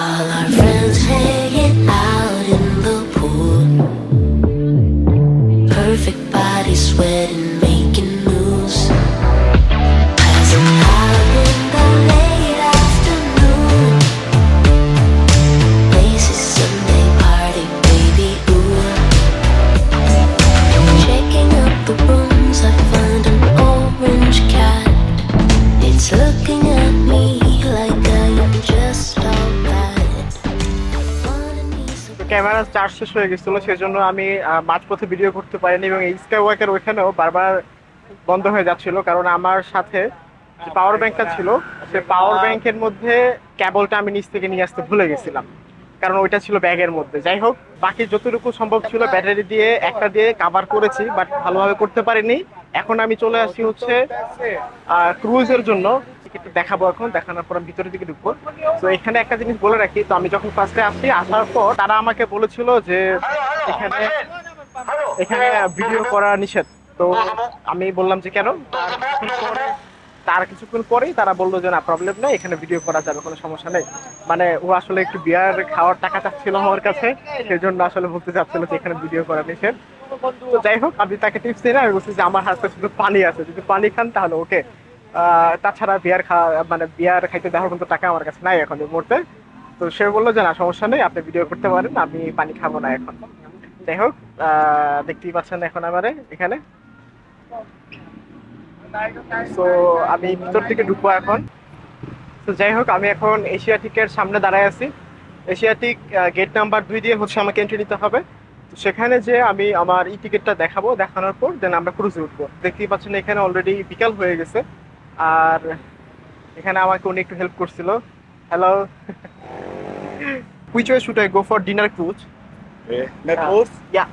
All our friends hanging শেষ হয়ে গেছিল, সেজন্য আমি মাঝপথে ভিডিও করতে পারিনি এবং এই স্কাই ওয়াকের ওইখানেও বারবার বন্ধ হয়ে যাচ্ছিল। কারণ আমার সাথে যে পাওয়ার ব্যাংকটা ছিল, সে পাওয়ার ব্যাংকের মধ্যে কেবলটা আমি নিচ থেকে নিয়ে আসতে ভুলে গেছিলাম। কারণ ওইটা ছিল ব্যাগের মধ্যে। যাই হোক, বাকি যতটুকু সম্ভব ছিল ব্যাটারি দিয়ে একটা দিয়ে কাভার করেছি বাট ভালোভাবে করতে পারিনি। এখন আমি চলে আসি হচ্ছে ক্রুজের জন্য। দেখাবো এখন, দেখানোর পর ভিতরের দিকে ঢুকবো। তো এখানে একটা জিনিস বলে রাখি, তো আমি যখন ফার্স্টে আসি, আসার পর তারা আমাকে বলেছিল যে এখানে এখানে ভিডিও করা নিষেধ। তো আমি বললাম যে কেন? তার কিছুক্ষণ পরে- পরেই তারা বলল যে, না প্রবলেম নেই, এখানে ভিডিও করা যাবে, কোনো সমস্যা নেই। মানে ও আসলে একটু বিয়ার খাওয়ার টাকা চাচ্ছিল আমার কাছে সেই জন্য আসলে বলতে চাচ্ছিল যে, এখানে ভিডিও করা নিষেধ তো যাই হোক, আমি তাকে টিপস দিই না আমি বলছি যে, আমার হাতে শুধু পানি আছে, যদি পানি খান তাহলে ওকে। তাছাড়া বিয়ার খাওয়া মানে বিয়ার খাইতে দেওয়ার মতো টাকা আমার কাছে নাই এখন মুহূর্তে। তো সে বলল যে, না, সমস্যা নেই, আপনি ভিডিও করতে পারেন, আমি পানি খাব না এখন। যাই হোক দেখতেই পাচ্ছেন এখন আমারে এখানে। তো আমি ভিতর থেকে ঢুকবো এখন তো যাই হোক আমি এখন এশিয়াটিকের সামনে দাঁড়ায় আছি এশিয়াটিক গেট নাম্বার দুই দিয়ে হচ্ছে আমাকে এন্ট্রি নিতে হবে তো সেখানে যে আমি আমার ই টিকিটটা দেখাবো দেখানোর পর দেন আমরা ক্রুজে উঠবো দেখতেই পাচ্ছেন এখানে অলরেডি বিকাল হয়ে গেছে আর এখানে আমাকে উনি একটু হেল্প করছিল hello which way should I go for dinner cruise? Okay. Metals, Yeah,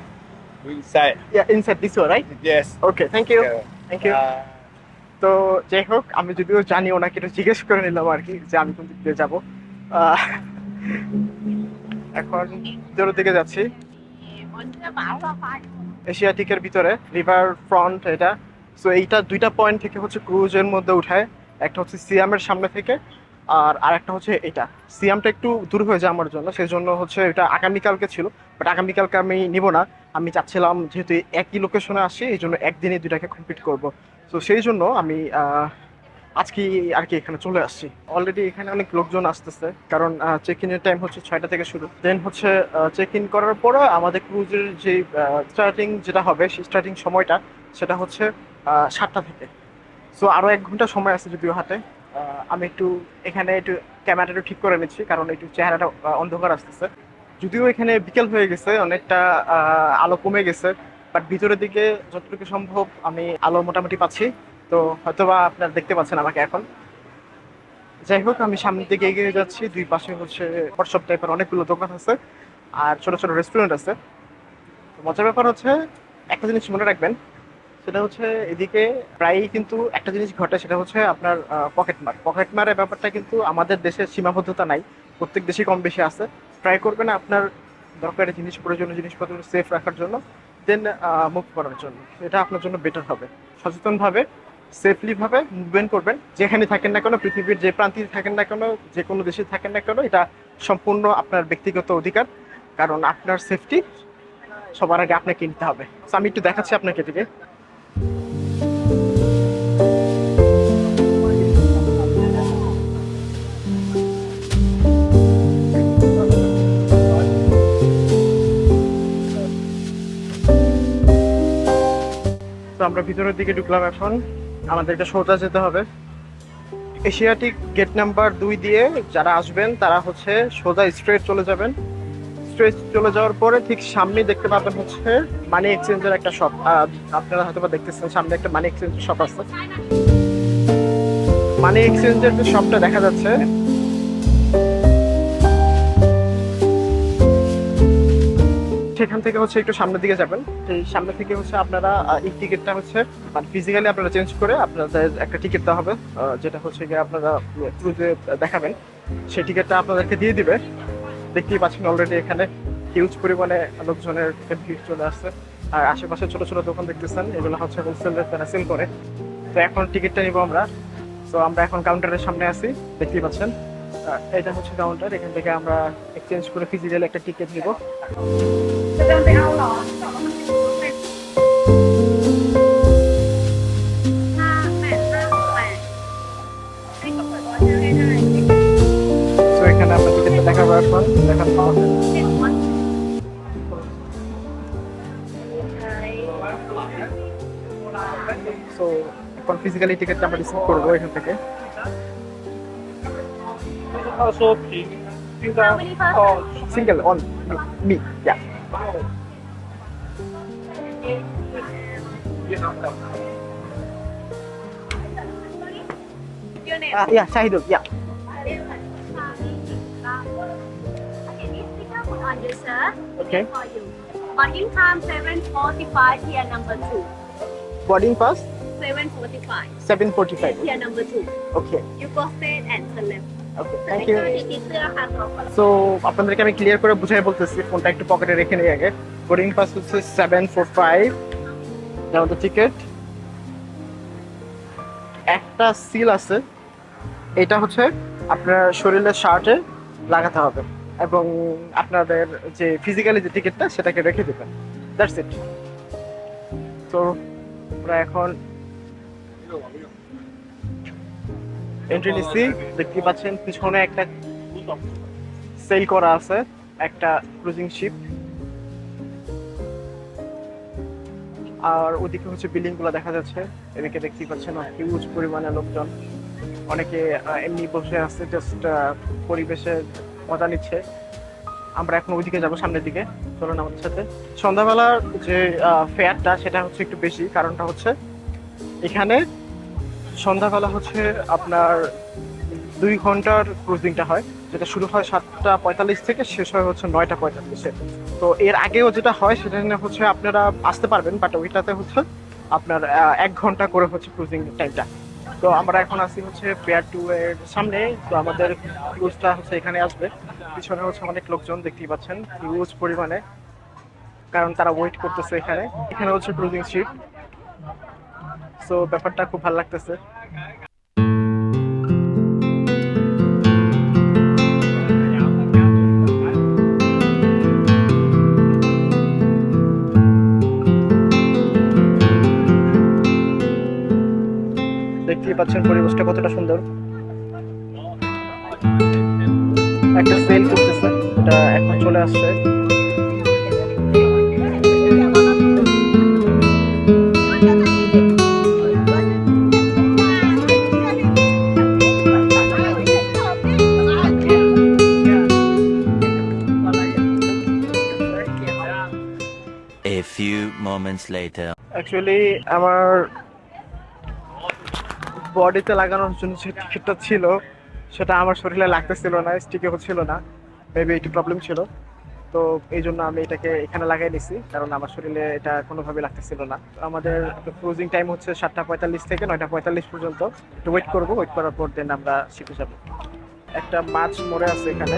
inside. yeah, inside this one, right? Yes. Okay, thank you. Yeah. Thank you. Uh, তো যাই হোক, আমি যদিও জানি ওনাকে একটু জিজ্ঞেস করে নিলাম আর কি যে আমি কোন দিক দিয়ে যাব। এখন ভিতরের দিকে যাচ্ছি। এশিয়াটিকের ভিতরে রিভার ফ্রন্ট এটা। সো এইটা দুইটা পয়েন্ট থেকে হচ্ছে ক্রুজের মধ্যে উঠায়। একটা হচ্ছে সিয়ামের সামনে থেকে আর আরেকটা হচ্ছে এটা। সিয়ামটা একটু দূর হয়ে যায় আমার জন্য সেই জন্য হচ্ছে এটা আগামীকালকে ছিল বাট আগামীকালকে আমি নিব না। আমি চাচ্ছিলাম যেহেতু একই লোকেশনে আসি, এই জন্য একদিনে দুইটাকে কমপ্লিট করব। তো সেই জন্য আমি আজকে আর কি এখানে চলে আসছি। অলরেডি এখানে অনেক লোকজন আসতেছে, কারণ চেক ইনের টাইম হচ্ছে ছয়টা থেকে শুরু। দেন হচ্ছে চেক ইন করার পরে আমাদের ক্রুজের যে স্টার্টিং যেটা হবে, সেই স্টার্টিং সময়টা, সেটা হচ্ছে সাতটা থেকে। সো আরও এক ঘণ্টা সময় আছে যদিও হাতে। আমি একটু এখানে একটু ক্যামেরাটা ঠিক করে নিচ্ছি, কারণ একটু চেহারাটা অন্ধকার আসতেছে। যদিও এখানে বিকেল হয়ে গেছে, অনেকটা আলো কমে গেছে। বাট ভিতরের দিকে যতটুকু সম্ভব আমি আলো মোটামুটি পাচ্ছি। তো হয়তোবা আপনারা দেখতে পাচ্ছেন আমাকে এখন। যাই হোক, আমি সামনের দিকে এগিয়ে যাচ্ছি। দুই পাশে হচ্ছে হোয়াটসঅ্যাপ টাইপের অনেকগুলো দোকান আছে আর ছোট ছোট রেস্টুরেন্ট আছে। তো মজার ব্যাপার হচ্ছে, একটা জিনিস মনে রাখবেন, সেটা হচ্ছে এদিকে প্রায়ই কিন্তু একটা জিনিস ঘটে, সেটা হচ্ছে আপনার পকেট মার। পকেট মারের ব্যাপারটা কিন্তু আমাদের দেশের সীমাবদ্ধতা নাই। প্রত্যেক দেশেই কম বেশি আছে। ট্রাই করবেন আপনার দরকারি জিনিস, প্রয়োজনীয় জিনিসপত্র সেফ রাখার জন্য। দেন মুভ করার জন্য। এটা আপনার জন্য বেটার হবে। সচেতনভাবে সেফলি ভাবে মুভমেন্ট করবেন। যেখানে থাকেন না কেন, পৃথিবীর যে প্রান্তে থাকেন না কেন, যে কোনো দেশে থাকেন না কেন, এটা সম্পূর্ণ আপনার ব্যক্তিগত অধিকার। কারণ আপনার সেফটি সবার আগে আপনাকে কিনতে হবে। আমি একটু দেখাচ্ছি আপনাকে এদিকে। তো আমরা ভিতরের দিকে ঢুকলাম এখন। আমাদের এটা সোজা যেতে হবে। এশিয়াটিক গেট নাম্বার দুই দিয়ে যারা আসবেন, তারা হচ্ছে সোজা স্ট্রেট চলে যাবেন। স্ট্রেট চলে যাওয়ার পরে ঠিক সামনে দেখতে পাবেন হচ্ছে মানি এক্সচেঞ্জের একটা শপ। আপনারা হয়তো বা দেখতেছেন, সামনে একটা মানি এক্সচেঞ্জের শপ আছে। মানি এক্সচেঞ্জের যে শপটা দেখা যাচ্ছে সেখান থেকে হচ্ছে একটু সামনের দিকে যাবেন। সেই সামনে থেকে হচ্ছে আপনারা এই টিকিটটা হচ্ছে মানে ফিজিক্যালি আপনারা চেঞ্জ করে আপনাদের একটা টিকিট দেওয়া হবে যেটা হচ্ছে গিয়ে আপনারা ক্রুজে দেখাবেন। সেই টিকিটটা আপনাদেরকে দিয়ে দিবে। দেখতেই পাচ্ছেন অলরেডি এখানে হিউজ পরিমাণে লোকজনের ভিড় চলে আসছে। আর আশেপাশে ছোট ছোট দোকান দেখতেছেন, এগুলো হচ্ছে হোলসেলের তারা সেল করে। তো এখন টিকিটটা নিব আমরা। তো আমরা এখন কাউন্টারের সামনে আছি, দেখতেই পাচ্ছেন। এটা হচ্ছে কাউন্টার এখান থেকে আমরা এক্সচেঞ্জ করে ফিজিক্যাল একটা টিকিট নিব। এখানে আমরা টিকিটটা দেখা পাওয়ার সো এখন ফিজিক্যালি টিকিট আমরা রিসিভ করব এখান থেকে। 号说平平常哦，single on Ya. Okay. yeah。啊呀，下一组呀。OK。Boarding time seven forty five tier number two. Boarding first. Seven forty five. Seven forty five. Tier number two. Okay. You go stay and select. Thank you so আপনাদেরকে আমি clear করে বুঝাই বলতেছি, ফোনটা একটু পকেটে রেখে নিই আগে। বোর্ডিং পাস হচ্ছে সেভেন ফোর ফাইভ আমাদের টিকিট একটা সিল আছে। এটা হচ্ছে আপনার শরীরের শার্টে লাগাতে হবে এবং আপনাদের যে ফিজিক্যালি যে টিকিটটা সেটাকে রেখে দেবেন। দ্যাটস ইট তো, আমরা এখন এন্ট্রি নিচ্ছি দেখতে পাচ্ছেন, পিছনে একটা সেল করা আছে, একটা ক্রুজিং শিপ আর ওদিকে হচ্ছে বিল্ডিংগুলো দেখা যাচ্ছে, এদিকে দেখতেই পাচ্ছেন হিউজ পরিমাণে লোকজন। অনেকে এমনি বসে আছে জাস্ট পরিবেশের মজা নিচ্ছে। আমরা এখন ওইদিকে যাব সামনের দিকে, চলুন আমাদের সাথে। সন্ধ্যাবেলার যে ফেয়ারটা সেটা হচ্ছে একটু বেশি, কারণটা হচ্ছে এখানে সন্ধ্যাবেলা হচ্ছে আপনার দুই ঘণ্টার ক্রুজিংটা হয়, যেটা শুরু হয় সাতটা পঁয়তাল্লিশ থেকে, শেষ হয় হচ্ছে নয়টা পঁয়তাল্লিশে। তো এর আগেও যেটা হয়, সেটা নিয়ে হচ্ছে আপনারা আসতে পারবেন বাট ওইটাতে হচ্ছে আপনার এক ঘণ্টা করে হচ্ছে ক্রুজিং টাইমটা। তো আমরা এখন আসি হচ্ছে পেয়ার টু এর সামনে, তো আমাদের ক্রুজটা হচ্ছে এখানে আসবে। পিছনে হচ্ছে অনেক লোকজন দেখতেই পাচ্ছেন হিউজ পরিমাণে, কারণ তারা ওয়েট করতেছে এখানে। এখানে হচ্ছে ক্রুজিং শিপ সো ব্যাপারটা খুব ভালো লাগতেছে। দেখতেই পাচ্ছেন পরিবেশটা কতটা সুন্দর। একটা সেল করতেছে, এটা এখন চলে আসছে। Moments later. আমার বডিতে লাগানোর জন্য যে ছিল, সেটা আমার শরীরে লাগতেছিল না স্টিকে হচ্ছিল না। মেবি একটু প্রবলেম ছিল। তো এই জন্য আমি এটাকে এখানে লাগাই নিছি, কারণ আমার শরীরে এটা কোনোভাবে লাগতেছিল না। আমাদের ক্লোজিং টাইম হচ্ছে সাতটা পঁয়তাল্লিশ থেকে নয়টা পঁয়তাল্লিশ পর্যন্ত। একটু ওয়েট করব ওয়েট করার পর দেন আমরা শিখে যাব। একটা মাছ মরে আছে এখানে।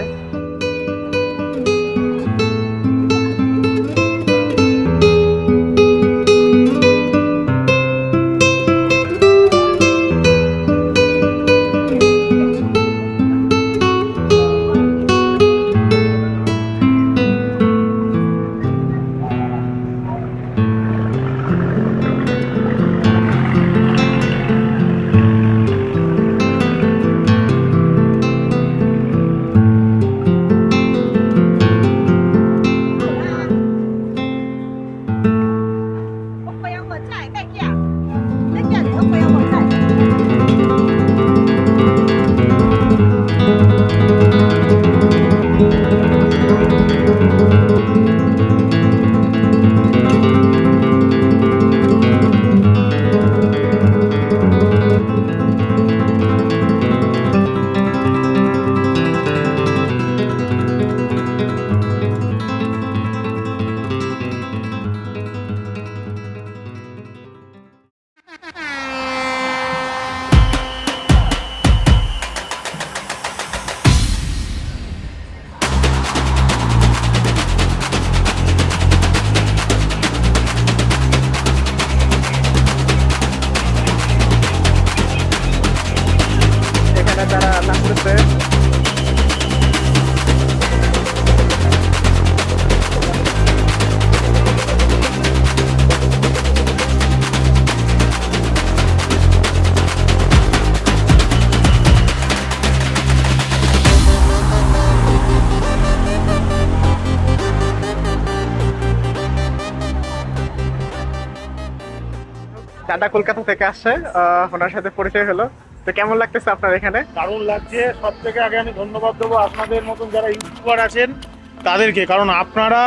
দাদা কলকাতা থেকে আসছে ওনার সাথে পরিচয় হলো। তো কেমন লাগতেছে আপনার এখানে? দারুণ লাগছে। সব থেকে আগে আমি ধন্যবাদ দেবো আপনাদের মতন যারা ইউটিউবার আছেন, তাদেরকে। কারণ আপনারা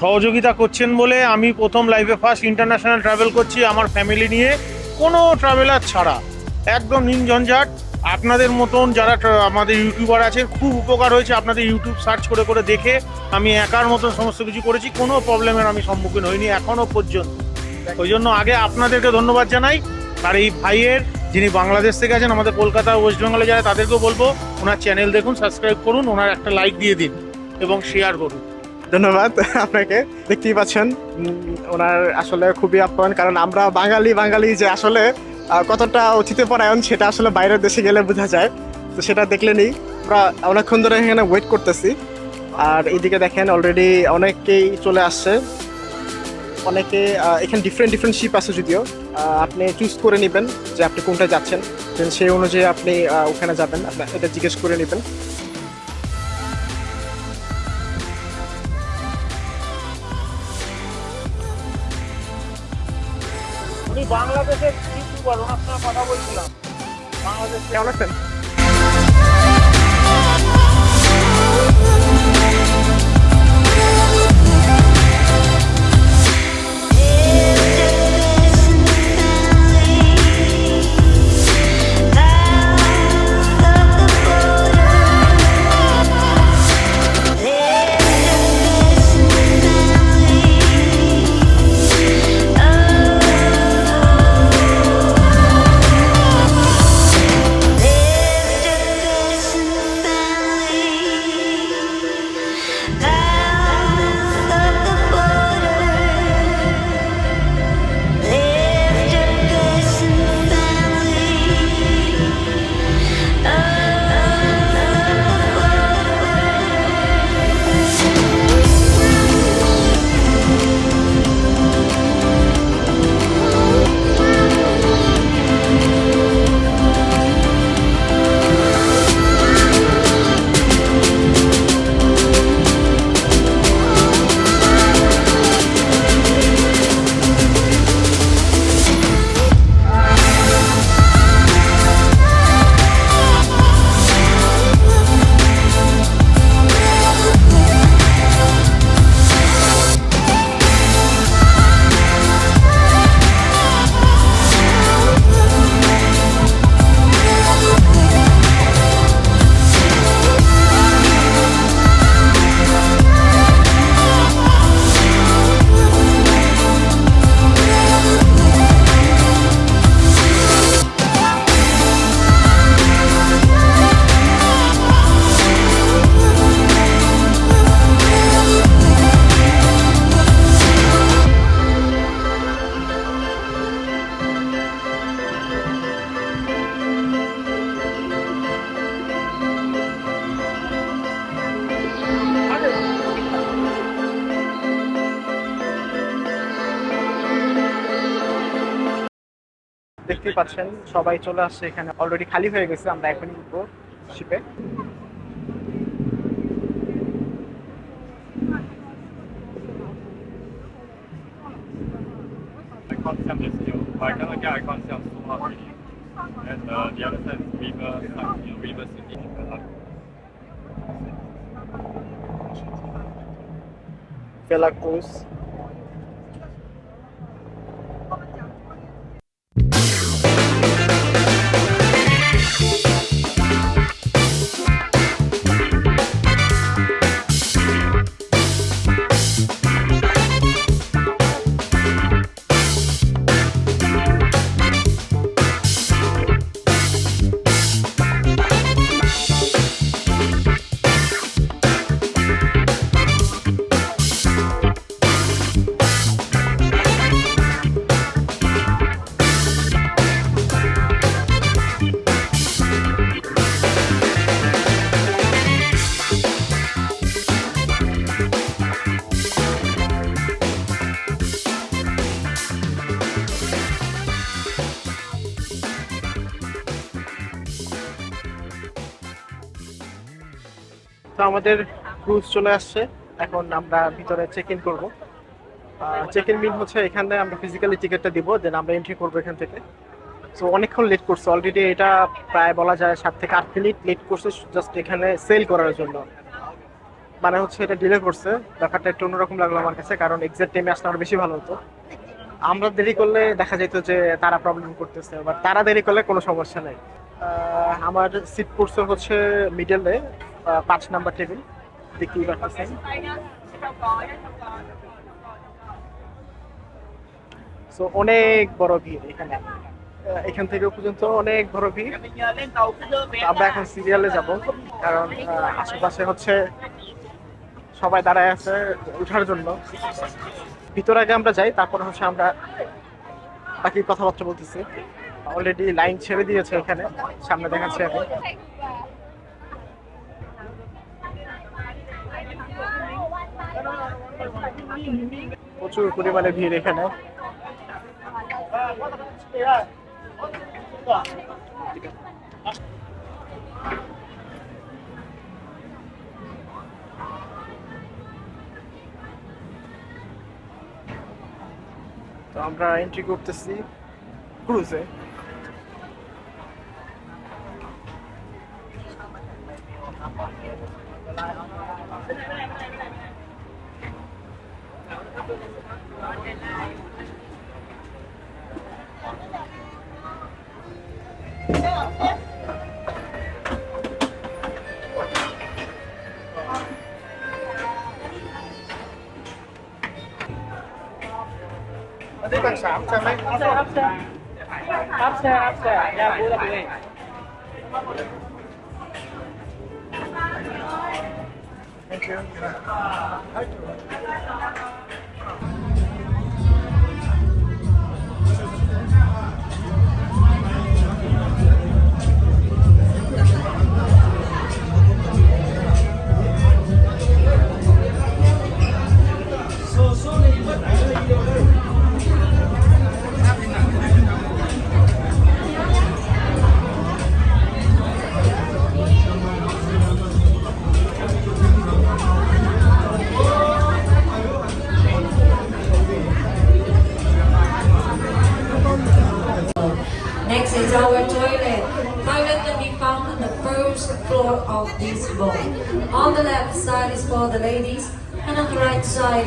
সহযোগিতা করছেন বলে আমি প্রথম লাইফে ফার্স্ট ইন্টারন্যাশনাল ট্রাভেল করছি আমার ফ্যামিলি নিয়ে। কোনো ট্রাভেলার ছাড়া। একদম নির্ঝঞ্ঝাট আপনাদের মতন যারা আমাদের ইউটিউবার আছেন, খুব উপকার হয়েছে আপনাদের ইউটিউব সার্চ করে করে দেখে। আমি একার মতন সমস্ত কিছু করেছি, কোনো প্রবলেমের আমি সম্মুখীন হইনি এখনও পর্যন্ত। ওই জন্য আগে আপনাদেরকে ধন্যবাদ জানাই। আর এই ভাইয়ের যিনি বাংলাদেশ থেকে আছেন, আমাদের কলকাতা ওয়েস্ট বেঙ্গলে যারা, তাদেরকেও বলব, ওনার চ্যানেল দেখুন সাবস্ক্রাইব করুন, ওনার একটা লাইক দিয়ে দিন এবং শেয়ার করুন। ধন্যবাদ আপনাকে। দেখতেই পাচ্ছেন ওনার আসলে খুবই আপ্যায়ন কারণ আমরা বাঙালি বাঙালি যে আসলে কতটা অতিথি পরায়ণ সেটা আসলে বাইরের দেশে গেলে বোঝা যায়। তো সেটা দেখলেনই আমরা অনেকক্ষণ ধরে এখানে ওয়েট করতেছি। আর এইদিকে দেখেন অলরেডি অনেকেই চলে আসছে। অনেকে এখানে ডিফারেন্ট ডিফারেন্ট শিপ আছে যদিও আপনি চুজ করে নেবেন যে আপনি কোনটা যাচ্ছেন। Then সেই অনুযায়ী আপনি ওখানে যাবেন আপনার এটা জিজ্ঞেস করে নেবেন। বাংলাদেশের কথা বলছিলাম। বাংলাদেশ কেমন আছেন? পাচ্ছেন সবাই চলে আসছে এখানে। অলরেডি খালি হয়ে গেছে আমরা এখন উঠবো শিপে ফেলাকুস তো আমাদের ক্রুজ চলে আসছে। এখন আমরা ভিতরে চেক ইন করব। চেক ইন মিন হচ্ছে এখানে আমরা ফিজিক্যালি টিকিটটা দিব দেন আমরা এন্ট্রি করব এখান থেকে। সো অনেকক্ষণ লেট করছে। অলরেডি এটা প্রায় বলা যায় সাত থেকে আট মিনিট লেট করছে জাস্ট এখানে সেল করার জন্য। মানে হচ্ছে এটা ডিলে করছে। ব্যাপারটা একটু অন্যরকম লাগল আমার কাছে, কারণ এক্সাক্ট টাইমে আসলে আরও বেশি ভালো হতো। আমরা দেরি করলে দেখা যেত যে তারা প্রবলেম করতেছে বাট তারা দেরি করলে কোনো সমস্যা নেই। আমার সিট পড়ছে হচ্ছে মিডলে পাঁচ নাম্বার টেবিল দেখতেই পাচ্ছেন সো অনেক বড় ভিড় এখানে। এখান থেকে পর্যন্ত অনেক বড় ভিড়। আমরা এখন সিরিয়ালে যাব, কারণ আশেপাশে হচ্ছে সবাই দাঁড়ায় আছে উঠার জন্য। ভিতর আগে আমরা যাই, তারপর হচ্ছে আমরা বাকি কথাবার্তা বলতেছি। অলরেডি লাইন ছেড়ে দিয়েছে এখানে, সামনে দেখাচ্ছি আমি প্রচুর পরিমাণে ভিড় এখানে। তো আমরা এন্ট্রি করতেছি ক্রুজে อันนี้ตั้งสามใช่ไหม Upstairs, upstairs. Upstairs, upstairs. Yeah, pull up away. ให้เชิญกันนะให้เชิญ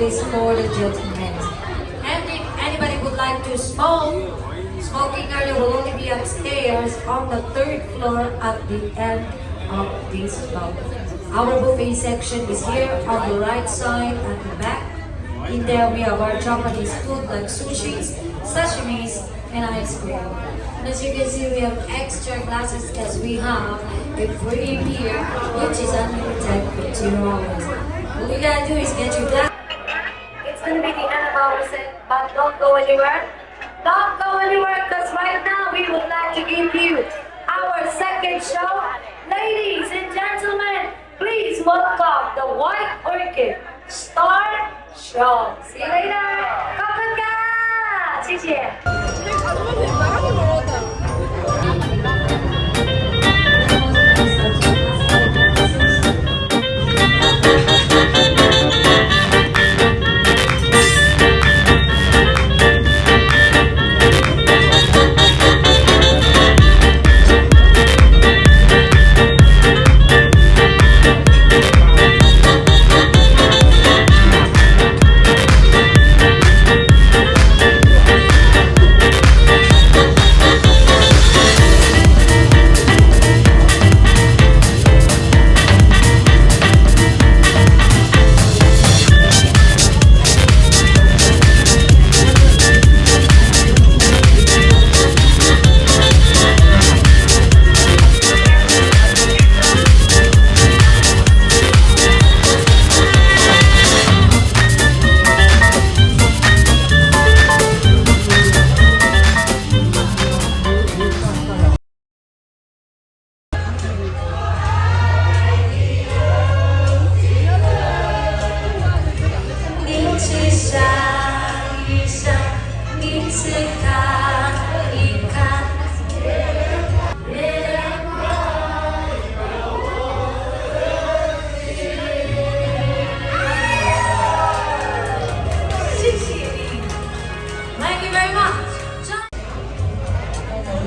is for the gentlemen. And if anybody would like to smoke, smoking area will only be upstairs on the third floor at the end of this boat. Our buffet section is here on the right side at the back. In there we have our Japanese food like sushis, sashimis, and ice cream. And as you can see, we have extra glasses as we have a free beer, which is unlimited for two hours. All you gotta do is get your glass. go anywhere. Don't go anywhere because right now we would like to give you our second show. Ladies and gentlemen, please welcome the White Orchid Star Show. See you later. 谢谢。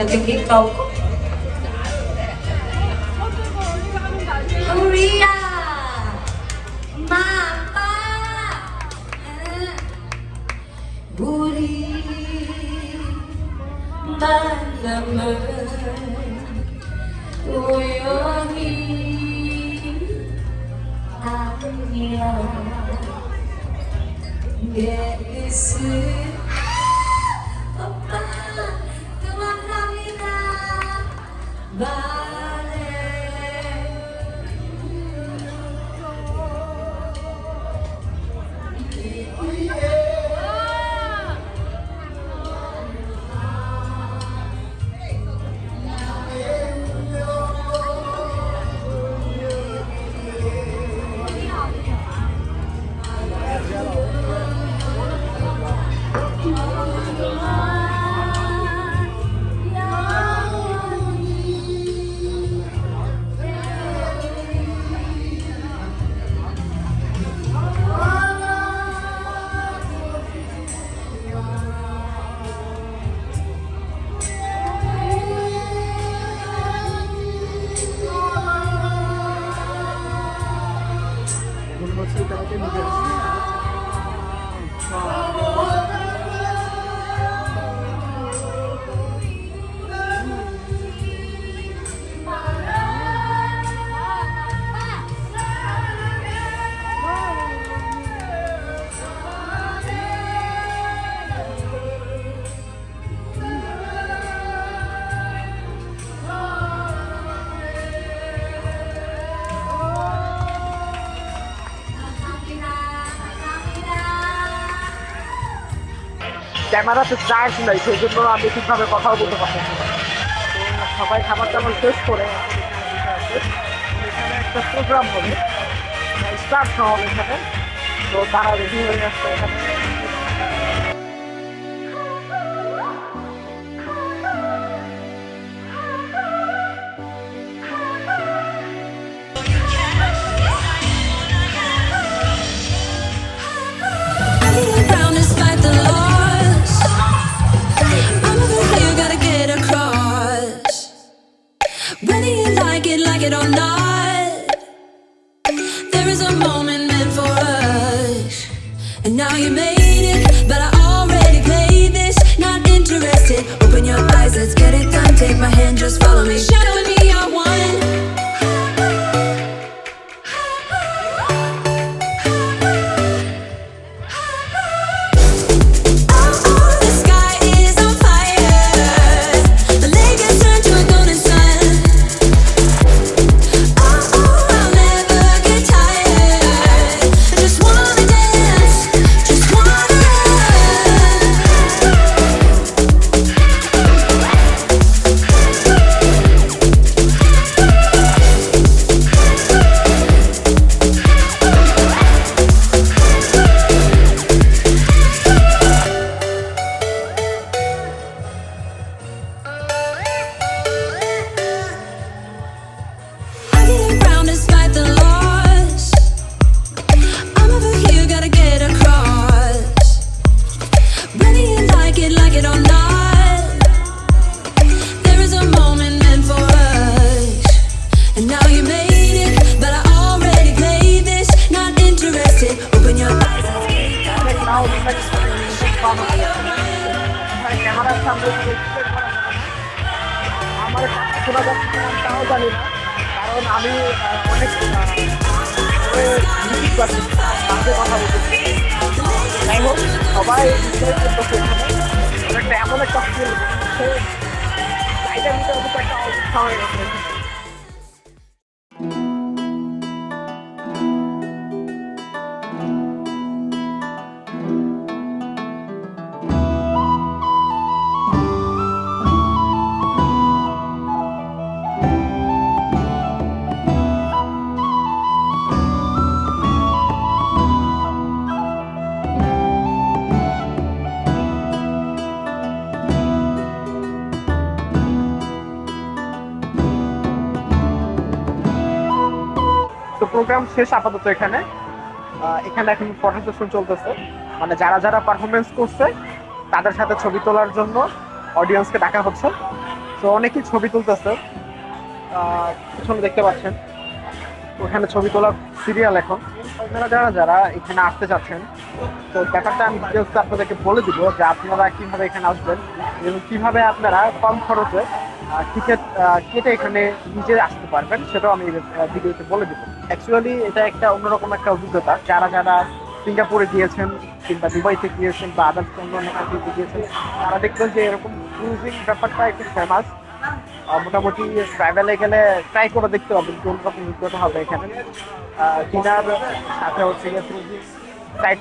여기 있다 오고 우리야! 엄마 아빠! 우리 만남은 우연이 아니야. 내 뜻은 ক্যামেরাতে charge নাই সেই জন্য আমি ঠিকভাবে কথাও বলতে পারতেছি না। সবাই খাবার দাবার শেষ করে এখানে একটা প্রোগ্রাম হবে স্টার্ট হবে। এখানে তো তারা রেডি হয়ে আসছে এখানে। And now you made it, but I already played this. Not interested. Open your eyes, let's get it done. Take my hand, just follow me. Shadowing me, I won. Program শেষ আপাতত এখানে। এখানে এখন photo session চলতেছে। মানে যারা যারা performance করছে, তাদের সাথে ছবি তোলার জন্য অডিয়েন্সকে ডাকা হচ্ছে। তো অনেকেই ছবি তুলতেছে। পিছনে দেখতে পাচ্ছেন। ওখানে ছবি তোলার সিরিয়াল এখন। আপনারা যারা যারা এখানে আসতে চাচ্ছেন, তো ব্যাপারটা আমি ডিটেলস আপনাদেরকে বলে দিব যে আপনারা কীভাবে এখানে আসবেন এবং কীভাবে আপনারা কম খরচে টিকিট কেটে এখানে নিজে আসতে পারবেন, সেটাও আমি ভিডিওতে বলে দিব। অ্যাকচুয়ালি এটা একটা অন্যরকম একটা অভিজ্ঞতা। যারা যারা সিঙ্গাপুরে গিয়েছেন কিংবা দুবাইতে গিয়েছেন বা আদার্স অন্য অন্য কান্ট্রিতে গিয়েছেন, তারা দেখবেন যে এরকম ক্রুজিং ব্যাপারটা একটু ফেমাস মোটামুটি ট্রাভেলে গেলে ট্রাই করে দেখতে হবে কোন রকম অভিজ্ঞতা হবে এখানে। ডিনার সাথে হচ্ছে ক্রুজিং সাইট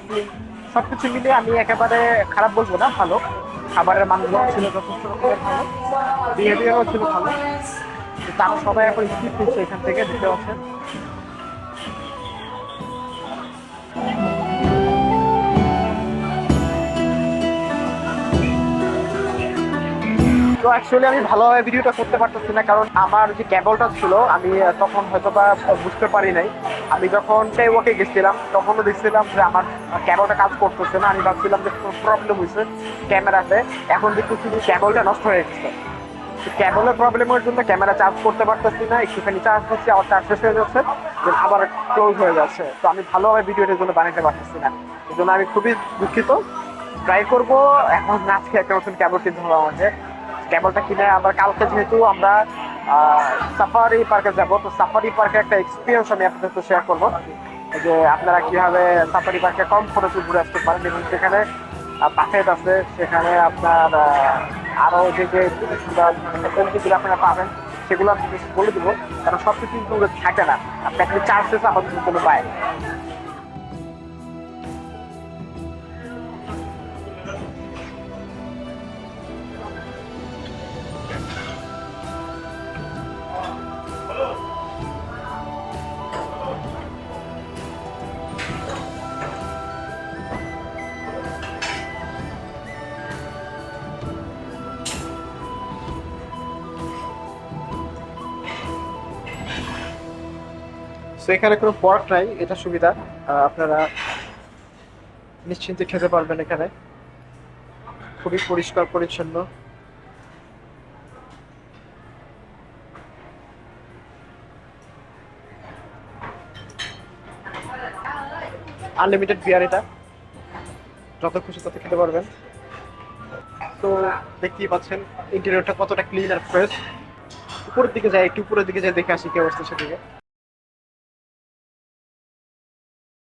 সব কিছু মিলিয়ে আমি একেবারে খারাপ বলব না, ভালো। খাবারের মানগুলো ছিল যথেষ্ট রকমের ভালো, বিহেভিয়ারও ছিল ভালো। তো তারা সবাই এখন স্কিপ এখান থেকে দিতে হচ্ছে তো অ্যাকচুয়ালি আমি ভালোভাবে ভিডিওটা করতে পারতেছি না, কারণ আমার যে ক্যাবলটা ছিল, আমি তখন হয়তো বা বুঝতে পারি নাই। আমি যখন ওকে গেছিলাম, তখনও দেখছিলাম যে আমার ক্যাবলটা কাজ করতেছে না। আমি ভাবছিলাম যে প্রবলেম হয়েছে ক্যামেরাতে। এখন দেখতেছি যে ক্যাবলটা নষ্ট হয়ে গেছে। ক্যাবলের প্রবলেমের জন্য ক্যামেরা চার্জ করতে পারতেছি না, একটুখানি চার্জ দিচ্ছি, আবার চার্জ শেষ হয়ে যাচ্ছে আবার ক্লোজ হয়ে যাচ্ছে। তো আমি ভালোভাবে ভিডিওটার জন্য বানাতে পারতেছি না। এই জন্য আমি খুবই দুঃখিত। ট্রাই করব, এখন আজকে একটা নতুন ক্যাবল কিনতে হবে আমাকে। ক্যাবলটা কিনে আমরা কালকে যেহেতু আমরা সাফারি পার্কে যাব, তো সাফারি পার্কে একটা এক্সপিরিয়েন্স আমি আপনাদের সাথে শেয়ার করব। যে আপনারা কীভাবে সাফারি পার্কে কম খরচে ঘুরে আসতে পারেন এবং সেখানে বাফেট আছে, সেখানে আপনার আরও যে যে ফেসিলিটিগুলো আপনারা পাবেন, সেগুলো আমি বলে দেবো। কারণ সব কিছু কিন্তু থাকে না। আপনি চার্জেস আমাদের কোনো পায় তো এখানে কোনো পর্ক নাই, এটা সুবিধা। আপনারা নিশ্চিন্তে খেতে পারবেন এখানে। খুবই পরিষ্কার, পরিচ্ছন্ন। আনলিমিটেড বিয়ার এটা। যত খুশি তত খেতে পারবেন। তো, দেখতেই পাচ্ছেন ইন্টেরিয়রটা কতটা ক্লিন আর ফ্রেশ উপরের দিকে যাই, একটু উপরের দিকে যাই, দেখে আসি কি অবস্থা সেদিকে।